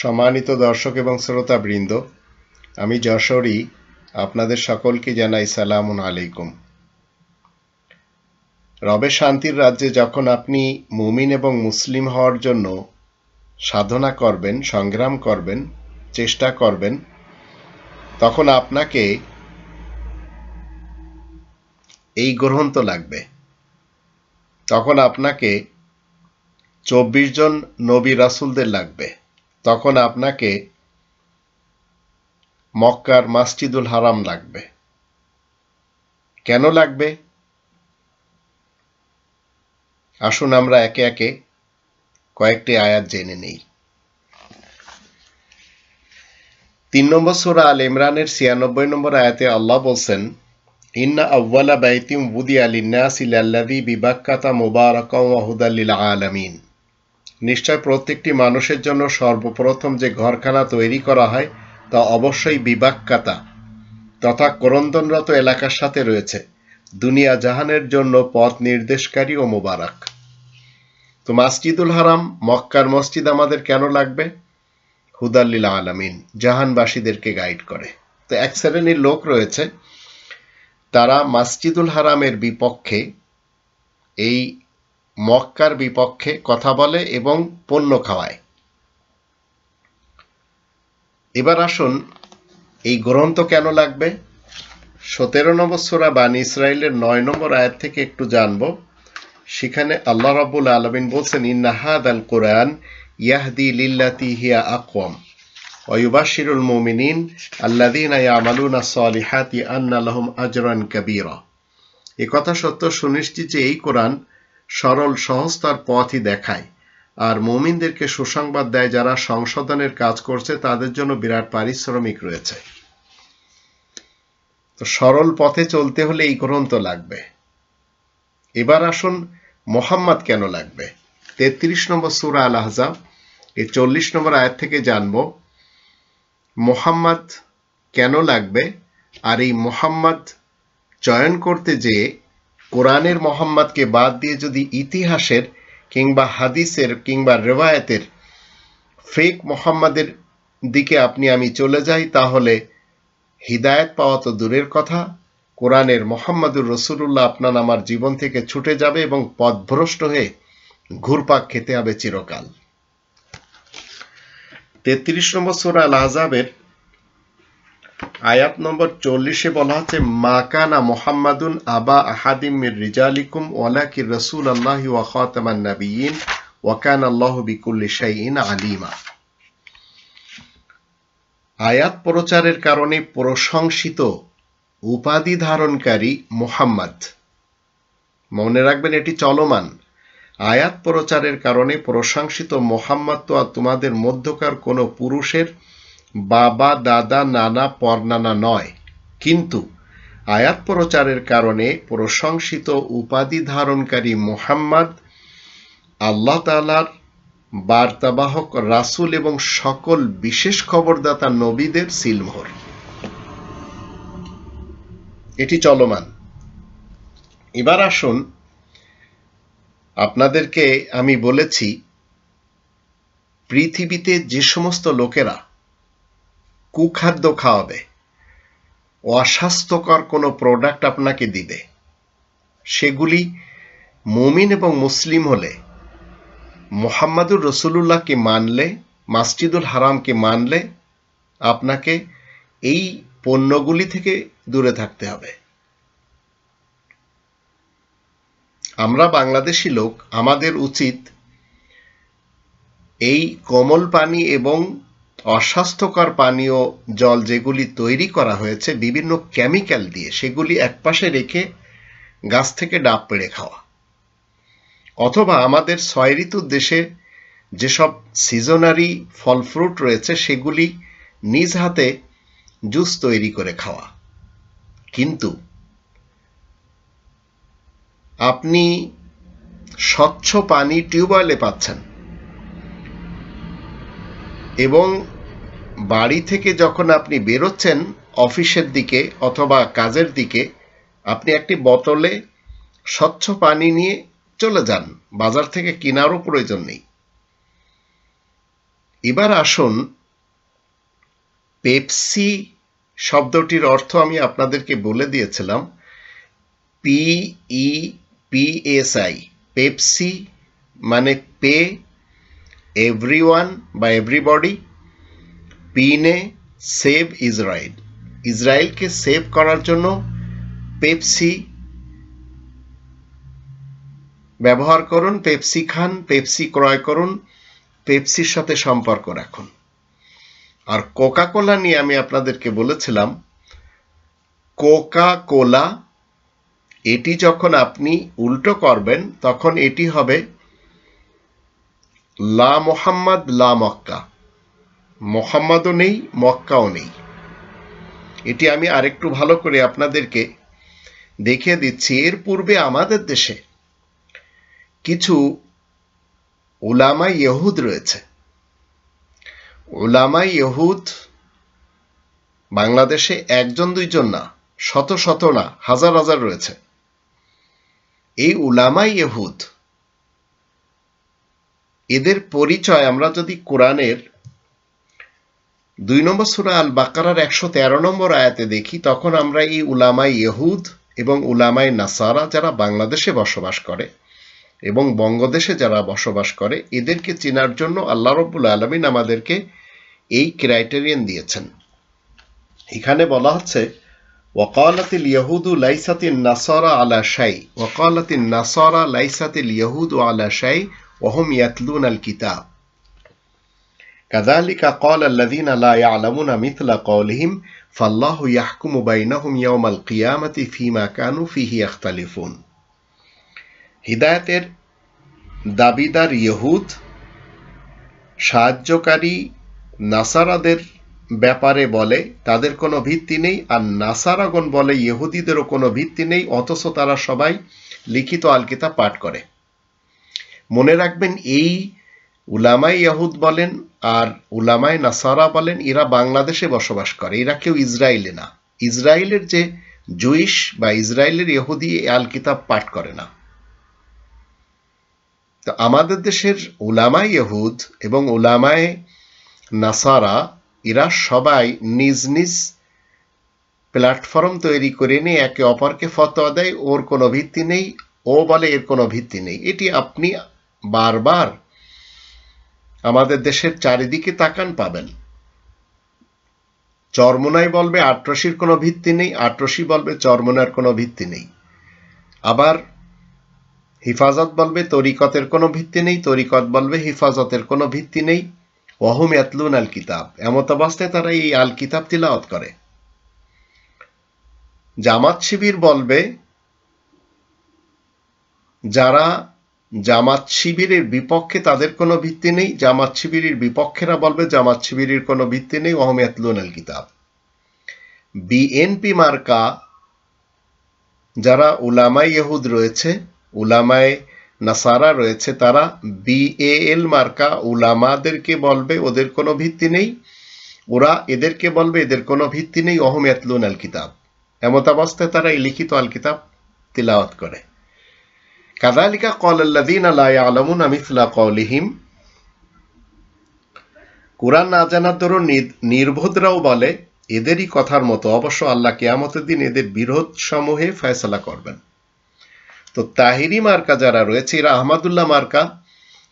সম্মানিত দর্শক এবং শ্রোতাবৃন্দ, আমি যশোরী, আপনাদের সকলকে জানাই সালামুন আলাইকুম। রবে শান্তির রাজ্যে যখন আপনি মুমিন এবং মুসলিম হওয়ার জন্য সাধনা করবেন, সংগ্রাম করবেন, চেষ্টা করবেন, তখন আপনাকে এই গ্রন্থ লাগবে। তখন আপনাকে চব্বিশ জন নবী রাসুলদের লাগবে। তখন আপনাকে মক্কার মাসজিদুল হারাম লাগবে। কেন লাগবে? আসুন আমরা একে একে কয়েকটি আয়াত জেনে নেই। তিন নম্বর সুরা আল ইমরানের ছিয়ানব্বই নম্বর আয়াতে আল্লাহ বলছেন, ইন্না আউ্বালা বাইতিম উদি আলিন্নাস ইলাল্লাদি বিবাক্কাতা মুবারক ওয়াহুদাল্লিল আলামিন। নিশ্চয় প্রত্যেকটি মানুষের জন্য সর্বপ্রথম যে ঘরখানা তৈরি করা হয়, তা অবশ্যই বিবাক্কাতা। তথা করন্দনরত এলাকার সাথে রয়েছে। দুনিয়া জাহানের জন্য পথ নির্দেশকারী ও মোবারক। তো মাসজিদুল হারাম, মক্কার মসজিদ আমাদের কেন লাগবে? হুদাল্লিল আলামিন, জাহানবাসীদেরকে গাইড করে। তো এক শ্রেণির লোক রয়েছে। তারা মাসজিদুল হারামের বিপক্ষে এই মক্কার বিপক্ষে কথা বলে এবং পণ্য খাওয়ায়। এবার আসুন, এই গ্রন্থ কেন লাগবে? সতেরো নম্বর সুরা বান ইসরায়েলের নয় নম্বর আয়াত থেকে একটু জানব। সেখানে আল্লাহ রাবুল আলমিন বলছেন ইন্নাহাদ আল কোরআন ইয়াহদি লিল্লাতি হিয়া আকওয়াম ওয়ুবাশিরুল মুমিনিন আল্লাদিন ইয়ামালুনা সলিহাতি আন্না আজরান কাবীরা। এ কথা সত্য, সুনিশ্চিত যে এই কোরআন সরল সহজতার পথই দেখায়। আর মুমিনদেরকে সুসংবাদ দেয় যারা সংশোধনের কাজ করছে, তাদের জন্য বিরাট পারিশ্রমিক রয়েছে। তো সরল পথে চলতে হলে এই গ্রন্থ লাগবে। এবার আসুন মোহাম্মদ কেন লাগবে? তেত্রিশ নম্বর সুরা আল আহজাব এই চল্লিশ নম্বর আয়াত থেকে জানব, মোহাম্মদ কেন লাগবে? আর এই মোহাম্মদ চয়ন করতে যেয়ে কোরআনের মোহাম্মদকে বাদ দিয়ে যদি ইতিহাসের কিংবা হাদিসের কিংবা রেওয়ায়তের ফেক মোহাম্মদের দিকে আপনি আমি চলে যাই, তাহলে হৃদায়ত পাওয়া তো দূরের কথা। কোরআনের মোহাম্মদুর রসুল্লাহ আপনার আমার জীবন থেকে ছুটে যাবে এবং পথভ্রষ্ট হয়ে ঘুরপাক খেতে হবে চিরকাল। তেত্রিশ নম্বর সোরা আল আজাবের আয়াত নম্বর চল্লিশে বলা হচ্ছে মাকানা মোহাম্মদুন আবা আহাদিমির রিজালিকুম ওয়ালাকি রসুল আল্লাহি ওয়া খাতামান নাবিয়িন ওয়াকান আল্লাহ বিকুল্লি শাইইন আলিমা। আয়াত প্রচারের কারণে প্রশংসিত উপাধি ধারণকারী মোহাম্মদ। মনে রাখবেন, এটি চলমান। আয়াত প্রচারের কারণে প্রশংসিত মোহাম্মদ তো আর তোমাদের মধ্যকার কোনো পুরুষের বাবা, দাদা, নানা, পরনানা নয়। কিন্তু আয়াত প্রচারের কারণে প্রশংসিত উপাধি ধারণকারী মোহাম্মদ, আল্লাহ তালার বার্তাবাহক রাসুল এবং সকল বিশেষ খবরদাতা নবীদের সিলমোহর। এটি চলমান। এবার আসুন, আপনাদেরকে আমি বলেছি, পৃথিবীতে যে সমস্ত লোকেরা কুখাদ্য খাওয়াবে। অস্বাস্থ্যকর কোনো প্রোডাক্ট আপনাকে দিবে। সেগুলি মুমিন এবং মুসলিম হলে, মোহাম্মদুর রসুল্লাহকে মানলে, মাসজিদুল হারামকে মানলে আপনাকে এই পণ্যগুলি থেকে দূরে থাকতে হবে। আমরা বাংলাদেশি লোক, আমাদের উচিত এই কোমল পানি এবং অস্বাস্থ্যকর পানীয় জল যেগুলি তৈরি করা হয়েছে, বিভিন্ন কেমিক্যাল দিয়ে সেগুলি একপাশে রেখে গাছ থেকে ডাব পেড়ে খাওয়া। অথবা আমাদের ছয় ঋতুর দেশে যেসব সিজনারি ফল ফ্রুট রয়েছে, সেগুলি নিজ হাতে জুস তৈরি করে খাওয়া। কিন্তু আপনি স্বচ্ছ পানি টিউবওয়েলে পাচ্ছেন এবং বাড়ি থেকে যখন আপনি বেরোচ্ছেন অফিসের দিকে অথবা কাজের দিকে, আপনি একটি বোতলে স্বচ্ছ পানি নিয়ে চলে যান। বাজার থেকে কেনারও প্রয়োজন নেই। এবার আসুন, পেপসি শব্দটির অর্থ আমি আপনাদেরকে বলে দিয়েছিলাম, পি ই পিএসআই পেপসি মানে পে এভরিওয়ান বা এভরিবডি পিনে সেভ ইসরায়েল ইসরায়েলকে সেভ করার জন্য পেপসি ব্যবহার করুন পেপসি খান পেপসি ক্রয় করুন পেপসির সাথে সম্পর্ক রাখুন। আর কোকা কোলা নিয়ে আমি আপনাদেরকে বলেছিলাম কোকা কোলা এটি যখন আপনি উল্টো করবেন, তখন এটি হবে লা মোহাম্মদ, লা মক্কা। মোহাম্মদও নেই, মক্কাও নেই। এটি আমি আরেকটু ভালো করে আপনাদেরকে দেখিয়ে দিচ্ছি। এর পূর্বে আমাদের দেশে কিছু ওলামা ইহুদ রয়েছে। ওলামা ইহুদ বাংলাদেশে একজন, দুইজন না, শত শত না, হাজার হাজার রয়েছে। এই উলামাই ইহুদ এদের পরিচয় আমরা যদি কোরআনের দুই নম্বর সুরা আল বাকারার একশো তেরো নম্বর আয়াতে দেখি, তখন আমরা এই উলামাই ইহুদ এবং উলামাই নাসারা যারা বাংলাদেশে বসবাস করে এবং বঙ্গদেশে যারা বসবাস করে, এদেরকে চেনার জন্য আল্লাহ রব্বুল আলমিন আমাদেরকে এই ক্রাইটেরিয়ান দিয়েছেন। এখানে বলা হচ্ছে, ওয়াকালাতিল ইয়াহুদু লাইসাতিন নাসারা আলা শাই ওয়াকালাতিন নাসারা লাইসাতিল ইয়াহুদু আলা শাই وهم يتلون الكتاب كذلك قال الذين لا يعلمون مثل قولهم فالله يحكم بينهم يوم القيامة فيما كانوا فيه يختلفون হিদায়তের দাবিদার ইহুদ সাহায্যকারী নাসারাদের ব্যাপারে বলে তাদের কোনো ভিত্তি নেই আর নাসারাগণ বলে ইহুদিদেরও কোনো ভিত্তি নেই অথচ তারা সবাই লিখিত আলকিতা পাঠ করে মনে রাখবেন, এই উলামাই ইয়াহুদ বলেন আর উলামাই নাসারা বলেন, এরা বাংলাদেশে বসবাস করে, এরা কেউ ইসরায়েলে না। ইসরায়েলের যে জুইশ বা ইসরায়েলের ইহুদি আল কিতাব পাঠ করে না। তো আমাদের দেশের উলামাই ইহুদ এবং উলামায় নাসারা, এরা সবাই নিজ নিজ প্ল্যাটফর্ম তৈরি করে নিয়ে একে অপরকে ফতোয়া দেয়, ওর কোনো ভিত্তি নেই, ও বলে এর কোনো ভিত্তি নেই। এটি আপনি বারবার আমাদের দেশের চারিদিকে তাকান পাবেন। চরমোনাই বলবে আটরশির কোনো ভিত্তি নেই আটরশি বলবে চরমোনার কোনো ভিত্তি নেই। আবার হিফাজত বলবে তরিকতের কোনো ভিত্তি নেই, তরিকত বলবে হিফাজতের কোনো ভিত্তি নেই। ওহম এতলুন আল কিতাব। এমত অবস্থায় তারা এই আল কিতাব তিলাওয়াত করে। জামাত শিবির বলবে, যারা জামাত শিবিরের বিপক্ষে তাদের কোনো ভিত্তি নেই। জামাত শিবিরের বিপক্ষেরা বলবে, জামাত শিবিরের কোনো ভিত্তি নেই। ওহম ইয়াতলুন আল কিতাব। বিএনপি মার্কা যারা উলামায় ইহুদ রয়েছে, উলামায় নাসারা রয়েছে, তারা বিএএল মার্কা উলামাদেরকে বলবে, ওদের কোনো ভিত্তি নেই। ওরা এদেরকে বলবে, এদের কোনো ভিত্তি নেই। অহম ইয়াতলুন আল কিতাব। এমত অবস্থায় তারা এই লিখিত আল কিতাব তিলাওয়াত করে। কাদালিকা কলাল্লাদিন আলাই আলমুন কলিহিম কোরআন না জানার দরুন নির্বোধরাও বলে, এদেরই কথার মতো অবশ্য আল্লাহ কেয়ামতের দিন এদের বিরোধ সমূহে ফয়সলা করবেন। তো তাহিরি মার্কা যারা রয়েছে, এরা আহমদুল্লাহ মার্কা,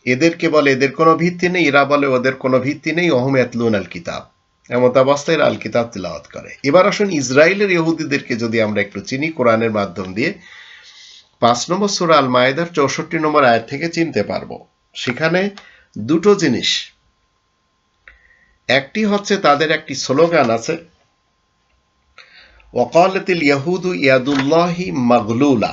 এদেরকে বলে এদের কোনো ভিত্তি নেই, এরা বলে ওদের কোনো ভিত্তি নেই অহমেদলুন আল কিতাব। এমত অবস্থায় এরা আল কিতাব তিলাওয়াত করে। এবার আসুন ইসরায়েলের ইহুদিদেরকে যদি আমরা একটু চিনি কোরআনের মাধ্যম দিয়ে পাঁচ নম্বর সুরা আল মায়েদার চৌষট্টি নম্বর আয়ের থেকে চিনতে পারব। সেখানে দুটো জিনিস। একটি হচ্ছে তাদের একটি স্লোগান আছে, ওকালতিল ইয়াহুদু ইয়াদুল্লাহি মাগলুলা।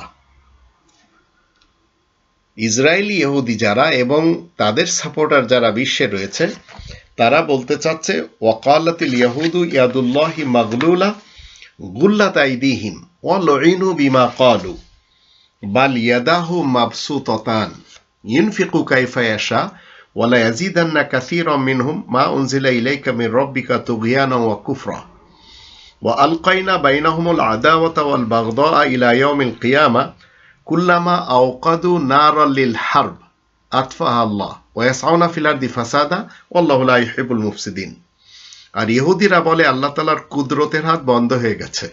ইসরায়েলি ইহুদি যারা এবং তাদের সাপোর্টার যারা বিশ্বে রয়েছে তারা বলতে চাচ্ছে ওয়াকালাতিল ইয়াহুদু ইয়াদুল্লাহি মাগলুলা গুল্লাত আইদিহিম ওয়ালইনু বিমা ক্বালু। বাল ইয়াদাহু মাবসুতাতান ইনফিকু কাইফা ইয়াশা ওয়ালা ইয়াজিদান্না কাসীরাম মিনহুম মা উনজিলা ইলাইকা মির রাব্বিকা তুগয়ানা ওয়া কুফরা وألقينا بينهم العداوة والبغضاء إلى يوم القيامة কুল্লামা আওকাদু নার লিল হার্ব আতফাহ আল্লাহ ওয়াসাউনা ফিলার দি ফাসাদা ওল্লাহুল্লাহ ইহেবুল মুফসিদিন আর ইহুদিরা বলে আল্লাহ তালার কুদরতের হাত বন্ধ হয়ে গেছে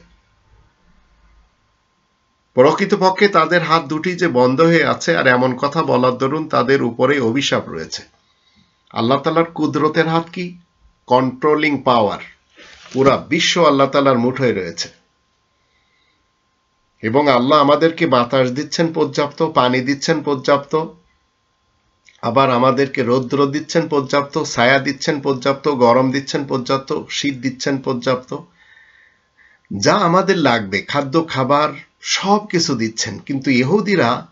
প্রকৃতপক্ষে তাদের হাত দুটি যে বন্ধ হয়ে আছে আর এমন কথা বলার দরুন তাদের উপরে অভিশাপ রয়েছে। আল্লাহ তালার কুদরতের হাত কি? কন্ট্রোলিং পাওয়ার পুরা বিশ্ব আল্লাহ তালার মুঠোয় রয়েছে। এবং আল্লাহ আমাদেরকে বাতাস দিচ্ছেন পর্যাপ্ত, পানি দিচ্ছেন পর্যাপ্ত, আবার আমাদেরকে রৌদ্র দিচ্ছেন পর্যাপ্ত, ছায়া দিচ্ছেন পর্যাপ্ত, গরম দিচ্ছেন পর্যাপ্ত, শীত দিচ্ছেন পর্যাপ্ত। যা আমাদের লাগবে, খাদ্য, খাবার সব কিছু দিচ্ছেন। কিন্তু ইহুদিরা,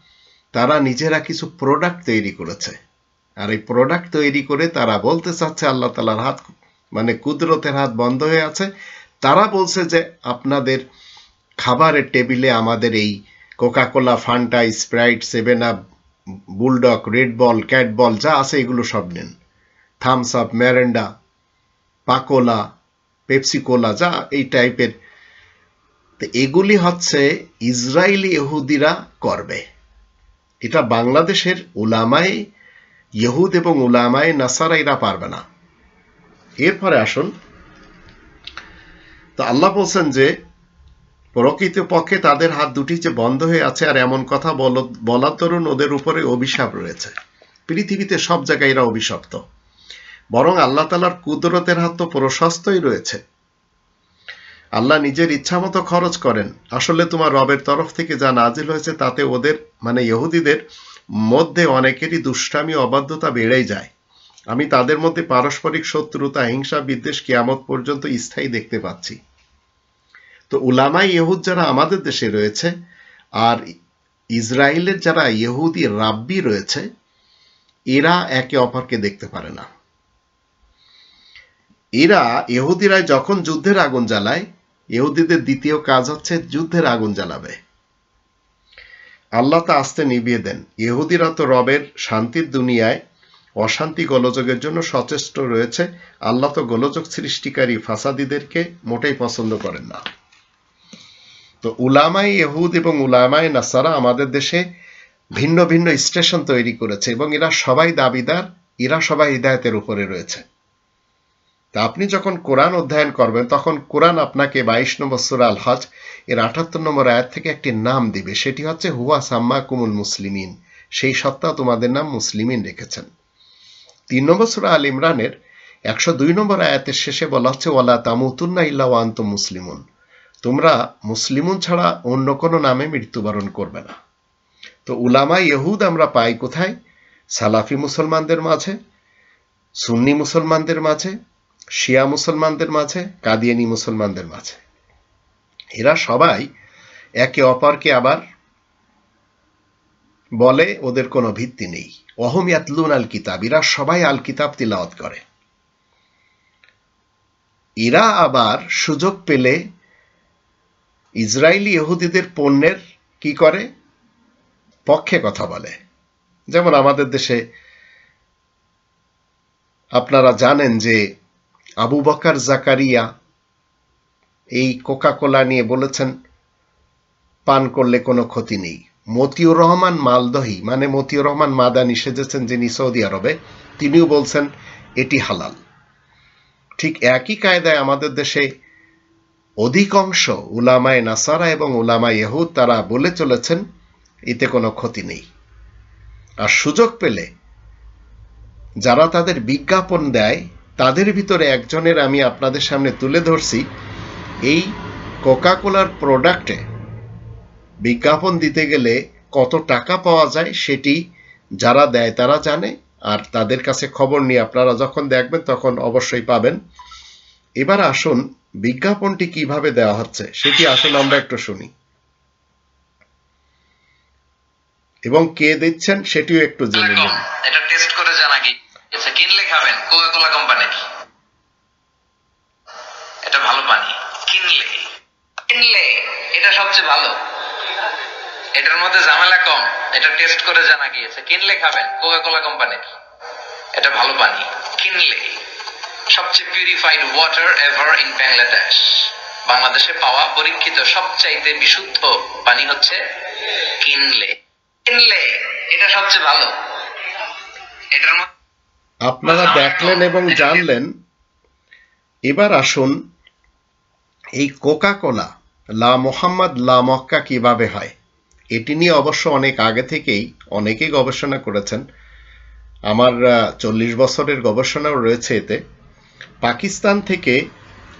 তারা নিজেরা কিছু প্রোডাক্ট তৈরি করেছে। আর এই প্রোডাক্ট তৈরি করে তারা বলতে চাচ্ছে, আল্লাহ তালার হাত মানে কুদরতের হাত বন্ধ হয়ে আছে। তারা বলছে যে, আপনাদের খাবারের টেবিলে আমাদের এই Coca Cola Fanta Sprite seven up bulldog red bull cat বল যা আছে এগুলো সব নেন। থামস আপ ম্যারেন্ডা পাকোলা পেপসিকোলা যা এই টাইপের তো এগুলি হচ্ছে ইসরায়েলি ইহুদিরা করবে। এটা বাংলাদেশের উলামায় ইহুদ এবং উলামায় নাসারা এরা পারবে না। এরপরে আসুন। তো আল্লাহ বলছেন যে প্রকৃত পক্ষে তাদের হাত দুটি যে বন্ধ হয়ে আছে আর এমন কথা বলার তরুণ ওদের উপরে অভিশাপ রয়েছে। পৃথিবীতে সব জায়গায় এরা অভিশপ্ত। বরং আল্লাহ তালার কুদরতের হাত তো প্রশস্তই রয়েছে। আল্লাহ নিজের ইচ্ছা মতো খরচ করেন। আসলে তোমার রবের তরফ থেকে যা নাজিল হয়েছে তাতে ওদের মানে ইহুদিদের মধ্যে অনেকেরই দুষ্টামি, অবাধ্যতা বেড়েই যায়। আমি তাদের মধ্যে পারস্পরিক শত্রুতা, হিংসা, বিদ্বেষ কিয়ামত পর্যন্ত স্থায়ী দেখতে পাচ্ছি। তো উলামাই ইহুদ যারা আমাদের দেশে রয়েছে আর ইসরায়েলের যারা ইহুদি রাব্বি রয়েছে, এরা একে অপরকে দেখতে পারে না। এরা ইহুদিরা যখন যুদ্ধের আগুন জ্বালায় ইহুদিদের দ্বিতীয় কাজ হচ্ছে যুদ্ধের আগুন জ্বালাবে। আল্লাহ তা আস্তে নিভিয়ে দেন। ইহুদিরা তো রবের শান্তির দুনিয়ায় অশান্তি গোলযোগের জন্য সচেষ্ট রয়েছে। আল্লাহ তো গোলযোগ সৃষ্টিকারী ফাসাদিদেরকে মোটেই পছন্দ করেন না। তো উলামাই ইহুদ এবং উলামাই নাসারা আমাদের দেশে ভিন্ন ভিন্ন স্টেশন তৈরি করেছে এবং এরা সবাই দাবিদার, এরা সবাই হৃদায়তের উপরে রয়েছে। তা আপনি যখন কোরআন অধ্যয়ন করবেন, তখন কোরআন আপনাকে বাইশ নম্বর সুরা আল হজ এর আটাত্তর নম্বর আয়াত থেকে একটি নাম দিবে। সেটি হচ্ছে, হুয়া সাম্মা কুমুল মুসলিমিন সেই সত্তা তোমাদের নাম মুসলিমিন রেখেছেন। তিন নম্বর সুরা আল ইমরানের একশো দুই নম্বর আয়াতের শেষে বলা হচ্ছে, ওয়ালা তামুতুন্না ইল্লা ওয়ান্ত মুসলিমুন তোমরা মুসলিমুন ছাড়া অন্য কোনো নামে মৃত্যুবরণ করবে না। তো উলামা ইহুদ আমরা পাই কোথায়? সালাফি মুসলমানদের মাঝে, সুন্নি মুসলমানদের মাঝে শিয়া মুসলমানদের মাঝে, কাদিয়ানি মুসলমানদের মাঝে। এরা সবাই একে অপরকে আবার বলে, ওদের কোনো ভিত্তি নেই। অহমিয়াতলুন আল কিতাব এরা সবাই আল কিতাব তিলাওয়াত করে। এরা আবার সুযোগ পেলে ইসরায়েলি ইহুদিদের পণ্যের কি করে? পক্ষে কথা বলে। যেমন আমাদের দেশে আপনারা জানেন যে আবু বকার জাকারিয়া এই কোকা কোলা নিয়ে বলেছেন, পান করলে কোনো ক্ষতি নেই। মতিউর রহমান মালদহি মানে মতিউর রহমান মাদানি সেজেছেন যিনি সৌদি আরবে, তিনিও বলছেন, এটি হালাল। ঠিক একই কায়দায় আমাদের দেশে অধিকাংশ উলামায় নাসারা এবং উলামায় ইহুদ, তারা বলে চলেছেন, এতে কোনো ক্ষতি নেই। আর সুযোগ পেলে যারা তাদের বিজ্ঞাপন দেয় তাদের ভিতরে একজনের আমি আপনাদের সামনে তুলে ধরছি। এই কোকাকোলার প্রোডাক্টে বিজ্ঞাপন দিতে গেলে কত টাকা পাওয়া যায় সেটি যারা দেয় তারা জানে, আর তাদের কাছে খবর নিয়ে আপনারা যখন দেখবেন তখন অবশ্যই পাবেন। এবার আসুন বিজ্ঞাপনটি কীভাবে দেওয়া হচ্ছে সেটি আসলে আমরা একটু শুনি। এবং কে দিচ্ছেন সেটিও একটু জেনে নিন। এটা টেস্ট করে জানা কি আচ্ছা কিনলে খাবেন? কোকা কোম্পানির এটা ভালো পানি। কিনলে। কিনলে, এটা সবচেয়ে ভালো। এটার মধ্যে ঝামেলা কম। এটা টেস্ট করে জানা গিয়েছে। কিনলে খাবেন? কোকা কোম্পানির এটা ভালো পানি। কিনলে। সবচেয়ে purified water ever in Bangladesh বাংলাদেশে পাওয়া পরীক্ষিত সবচাইতে বিশুদ্ধ পানি হচ্ছে কিনলে। কিনলে, এটা সবচেয়ে ভালো। এটার মধ্যে আপনারা দেখলেন এবং জানলেন। এবার আসুন এই কোকা কোলা লা মোহাম্মদ লা মক্কা কীভাবে হয়? এটি নিয়ে অবশ্য অনেক আগে থেকেই অনেকেই গবেষণা করেছেন। আমার চল্লিশ বছরের গবেষণাও রয়েছে এতে। পাকিস্তান থেকে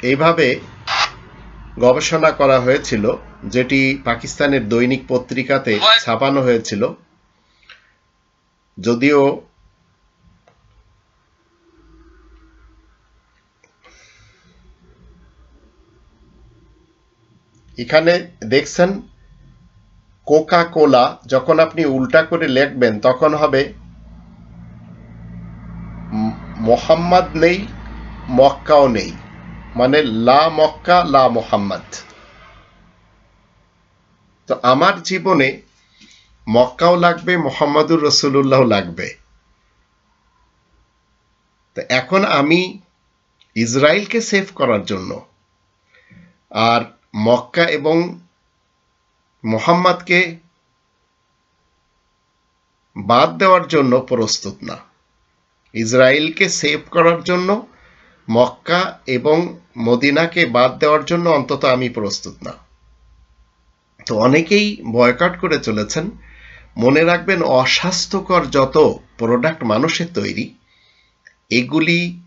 এইভাবে গবেষণা করা হয়েছিল যেটি পাকিস্তানের দৈনিক পত্রিকাতে ছাপানো হয়েছিল। যদিও এখানে দেখছেন কোকা কোলা যখন আপনি উল্টা করে লিখবেন, তখন হবে মোহাম্মদ নেই, মক্কাও নেই। মানে লা মক্কা, লা মোহাম্মদ। তো আমার জীবনে মক্কাও লাগবে, মোহাম্মদুর রসুল্লাহ লাগবে। তো এখন আমি ইসরায়েলকে সেভ করার জন্য। আর মক্কা এবং মোহাম্মদকে বাদ দেওয়ার জন্য প্রস্তুত না। ইসরায়েলকে সেভ করার জন্য, মক্কা এবং মদিনাকে বাদ দেওয়ার জন্য অন্তত আমি প্রস্তুত না। তো অনেকেই বয়কট করে চলেছেন। মনে রাখবেন, অস্বাস্থ্যকর যত প্রোডাক্ট মানুষের তৈরি, এগুলি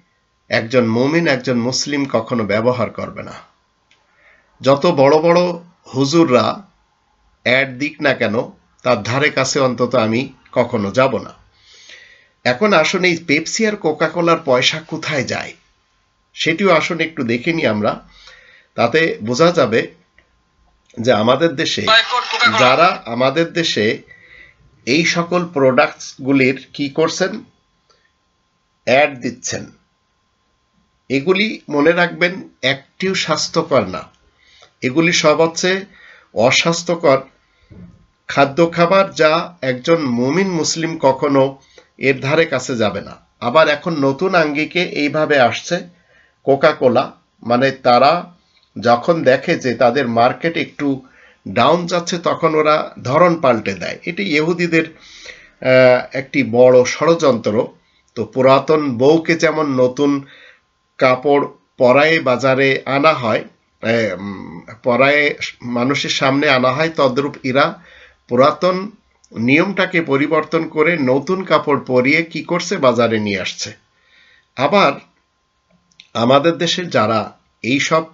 একজন মুমিন, একজন মুসলিম কখনো ব্যবহার করবে না। যত বড় বড় হুজুররা অ্যাড দিক না কেন, তার ধারে কাছে অন্তত আমি কখনো যাব না। এখন আসুন এই পেপসি আর কোকাকোলার পয়সা কোথায় যায়? সেটিও আসুন একটু দেখে নিই আমরা। তাতে বোঝা যাবে যে আমাদের দেশে যারা আমাদের দেশে এই সকল প্রোডাক্টসগুলির কি করছেন? অ্যাড দিচ্ছেন। এগুলি মনে রাখবেন, একটিও স্বাস্থ্যকর না। এগুলি সব হচ্ছে অস্বাস্থ্যকর খাদ্য খাবার যা একজন মুমিন মুসলিম কখনো এর ধারে কাছে যাবে না। আবার এখন নতুন আঙ্গিকে এইভাবে আসছে কোকা কোলা মানে তারা যখন দেখে যে তাদের মার্কেট একটু ডাউন যাচ্ছে, তখন ওরা ধরন পাল্টে দেয়। এটি ইহুদিদের একটি বড় ষড়যন্ত্র। তো পুরাতন বউকে যেমন নতুন কাপড় পরায়ে বাজারে আনা হয় পরায়ে মানুষের সামনে আনা হয় তদ্রূপ ইরা পুরাতন নিয়মটাকে পরিবর্তন করে নতুন কাপড় পরিয়ে কি করছে? বাজারে নিয়ে আসছে। আবার আমাদের দেশে যারা এই সব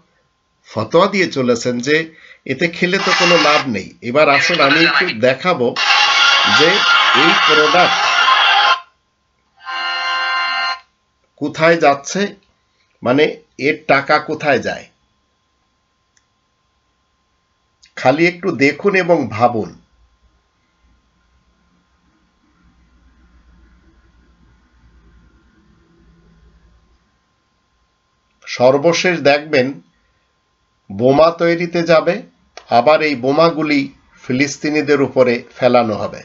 ফতোয়া দিয়ে চলেছেন যে এতে খেলে তো কোনো লাভ নেই, এবার আসুন আমি একটু দেখাবো যে এই প্রোডাক্ট কোথায় যাচ্ছে মানে এর টাকা কোথায় যায়। খালি একটু দেখুন এবং ভাবুন। সর্বশেষ দেখবেন, বোমা তৈরিতে যাবে, আবার এই বোমাগুলি ফিলিস্তিনিদের উপরে ফেলানো হবে।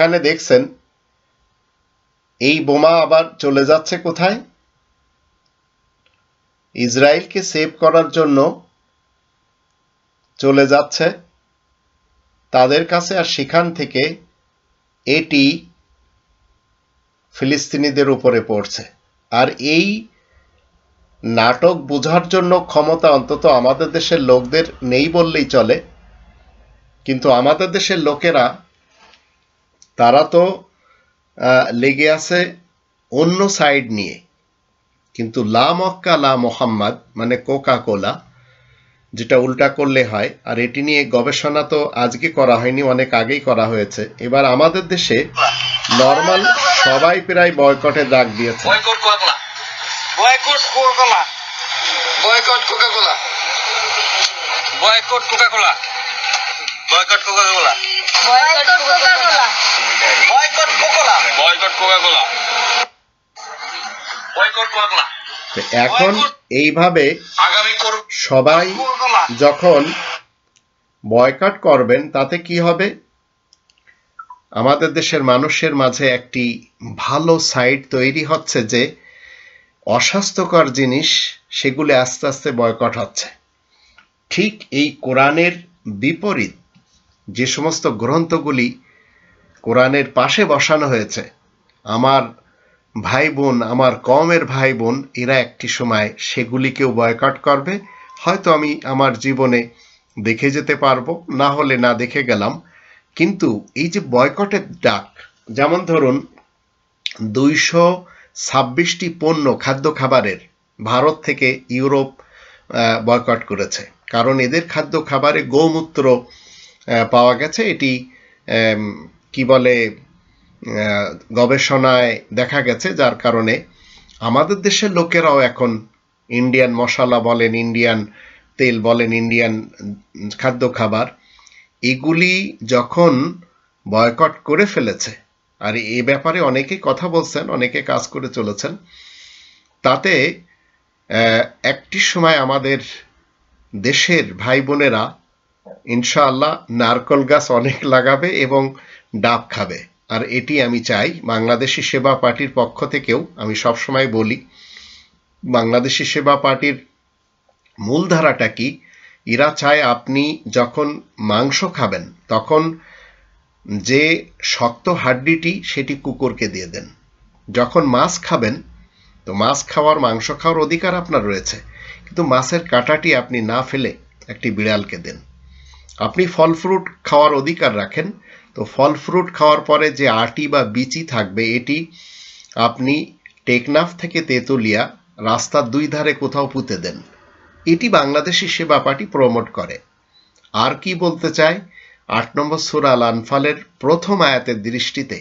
এখানে দেখছেন, এই বোমা আবার চলে যাচ্ছে কোথায়? ইসরায়েলকে সেভ করার জন্য চলে যাচ্ছে। তাদের কাছে আর সেখান থেকে এটি ফিলিস্তিনিদের উপরে পড়ছে। আর এই নাটক বোঝার জন্য ক্ষমতা অন্তত আমাদের দেশের লোকদের নেই বললেই চলে। কিন্তু আমাদের দেশের লোকেরা তারা তো লেগে আছে অন্য সাইড নিয়ে। কিন্তু লা মক্কা, লা মোহাম্মদ মানে কোকা কোলা যেটা উল্টা করলে হয়, আর এটি নিয়ে গবেষণা তো আজকে করা হয়নি, অনেক আগেই করা হয়েছে। এবার আমাদের দেশে নর্মাল সবাই প্রায় বয়কটে ডাক দিয়েছে। Boycott Coca Cola boycott Coca Cola boycott Coca boycott Coca Cola boycott Coca Cola boycott Coca Cola তো এখন এইভাবে সবাই যখন বয়কট করবেন তাতে কি হবে? আমাদের দেশের মানুষের মাঝে একটি ভালো সাইড তৈরি হচ্ছে যে অস্বাস্থ্যকর জিনিস সেগুলি আস্তে আস্তে বয়কট হচ্ছে। ঠিক এই কোরআনের বিপরীত যে সমস্ত গ্রন্থগুলি কোরআনের পাশে বসানো হয়েছে, আমার ভাই বোন, আমার কমের ভাই বোন, এরা একটি সময় সেগুলিকেও বয়কট করবে। হয়তো আমি আমার জীবনে দেখে যেতে পারব, না হলে না দেখে গেলাম। কিন্তু এই যে বয়কটের ডাক, যেমন ধরুন দুইশো ছাব্বিশটি পণ্য খাদ্য খাবারের ভারত থেকে ইউরোপ বয়কট করেছে। কারণ এদের খাদ্য খাবারে গোমূত্র পাওয়া গেছে। এটি কি বলে গবেষণায় দেখা গেছে, যার কারণে আমাদের দেশের লোকেরাও এখন ইন্ডিয়ান মশলা বলেন ইন্ডিয়ান তেল বলেন ইন্ডিয়ান খাদ্য খাবার, এগুলি যখন বয়কট করে ফেলেছে, আর এ ব্যাপারে অনেকে কথা বলছেন, অনেকে কাজ করে চলেছেন, তাতে একটি সময় আমাদের দেশের ভাই বোনেরা ইনশাআল্লাহ নারকল গাছ অনেক লাগাবে এবং ডাব খাবে। আর এটি আমি চাই বাংলাদেশি সেবা পার্টির পক্ষ থেকেও আমি সবসময় বলি, বাংলাদেশি সেবা পার্টির মূলধারাটা কি? এরা চায় আপনি যখন মাংস খাবেন, তখন যে শক্ত হাড্ডিটি সেটি কুকুরকে দিয়ে দেন। যখন মাছ খাবেন, তো মাছ খাওয়ার, মাংস খাওয়ার অধিকার আপনার রয়েছে। কিন্তু মাছের কাঁটাটি আপনি না ফেলে একটি বিড়ালকে দেন। আপনি ফল ফ্রুট খাওয়ার অধিকার রাখেন। তো ফল ফ্রুট খাওয়ার পরে যে আটি বা বিচি থাকবে, এটি আপনি টেকনাফ থেকে তেঁতুলিয়া রাস্তার দুই ধারে কোথাও পুঁতে দেন। এটি বাংলাদেশি সেবা পার্টি প্রমোট করে। আর কি বলতে চাই? আট নম্বর সুরা আল আনফালের প্রথম আয়াতের দৃষ্টিতে,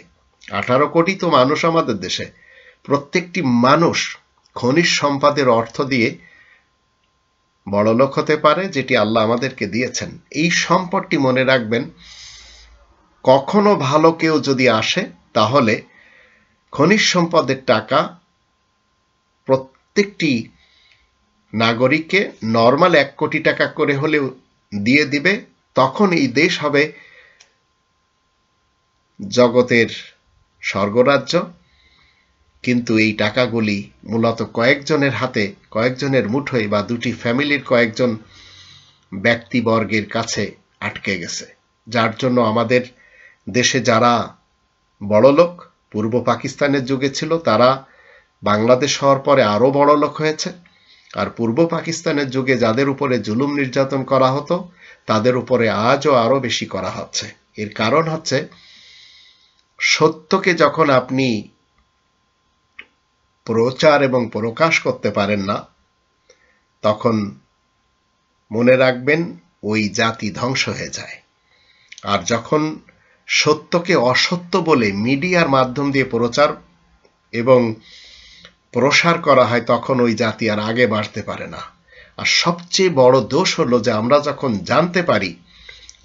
আঠারো কোটি তো মানুষ আমাদের দেশে। প্রত্যেকটি মানুষ খনিজ সম্পাদের অর্থ দিয়ে বড়লোক হতে পারে, যেটি আল্লাহ আমাদেরকে দিয়েছেন। এই সম্পদটি মনে রাখবেন, কখনো ভালো কেউ যদি আসে, তাহলে খনিজ সম্পদের টাকা প্রত্যেকটি নাগরিককে নর্মাল এক কোটি টাকা করে হলেও দিয়ে দিবে, তখন এই দেশ হবে জগতের স্বর্গরাজ্য। কিন্তু এই টাকাগুলি মূলত কয়েকজনের হাতে, কয়েকজনের মুঠোয় বা দুটি ফ্যামিলির কয়েকজন ব্যক্তিবর্গের কাছে আটকে গেছে। যার জন্য আমাদের দেশে যারা বড়লোক, পূর্ব পাকিস্তানের যুগে ছিল, তারা বাংলাদেশ হওয়ার পরে আরও বড়লোক হয়েছে। আর পূর্ব পাকিস্তানের যুগে যাদের উপরে জুলুম নির্যাতন করা হতো, তাদের উপরে আজও আরও বেশি করা হচ্ছে। এর কারণ হচ্ছে, সত্যকে যখন আপনি প্রচার এবং প্রকাশ করতে পারেন না, তখন মনে রাখবেন ওই জাতি ধ্বংস হয়ে যায়। আর যখন সত্যকে অসত্য বলে মিডিয়ার মাধ্যম দিয়ে প্রচার এবং প্রসার করা হয়, তখন ওই জাতি আর আগে বাড়তে পারে না। আর সবচেয়ে বড় দোষ হলো যে আমরা যখন জানতে পারি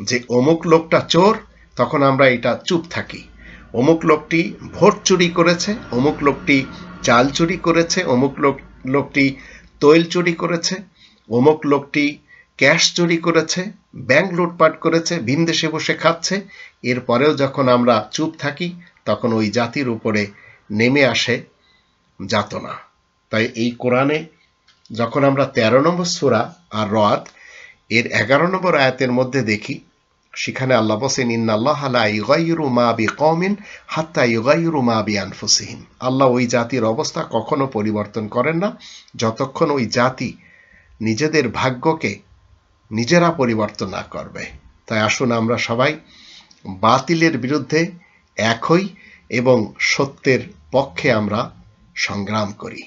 যে অমুক লোকটা চোর, তখন আমরা এটা চুপ থাকি। অমুক লোকটি ভোট চুরি করেছে, অমুক লোকটি চাল চুরি করেছে, অমুক লোক, লোকটি তৈল চুরি করেছে, অমুক লোকটি ক্যাশ চুরি করেছে, ব্যাংক লুটপাট করেছে, ভিন দেশে বসে খাচ্ছে। এরপরেও যখন আমরা চুপ থাকি, তখন ওই জাতির উপরে নেমে আসে যাতনা। তাই এই কোরআনে যখন আমরা তেরো নম্বর সুরা আর রদ এর এগারো নম্বর আয়াতের মধ্যে দেখি সেখানে আল্লাহ বসেন ইন্নাল্লাহ আলা ইগাইরু মা বি কমিন হাত্তা ইগাইরু মা বি আনফুসিহিম আল্লাহ ওই জাতির অবস্থা কখনো পরিবর্তন করেন না। যতক্ষণ ওই জাতি নিজেদের ভাগ্যকে নিজেরা পরিবর্তন না করবে। তাই আসুন আমরা সবাই বাতিলের বিরুদ্ধে এক হই এবং সত্যের পক্ষে আমরা সংগ্রাম করি।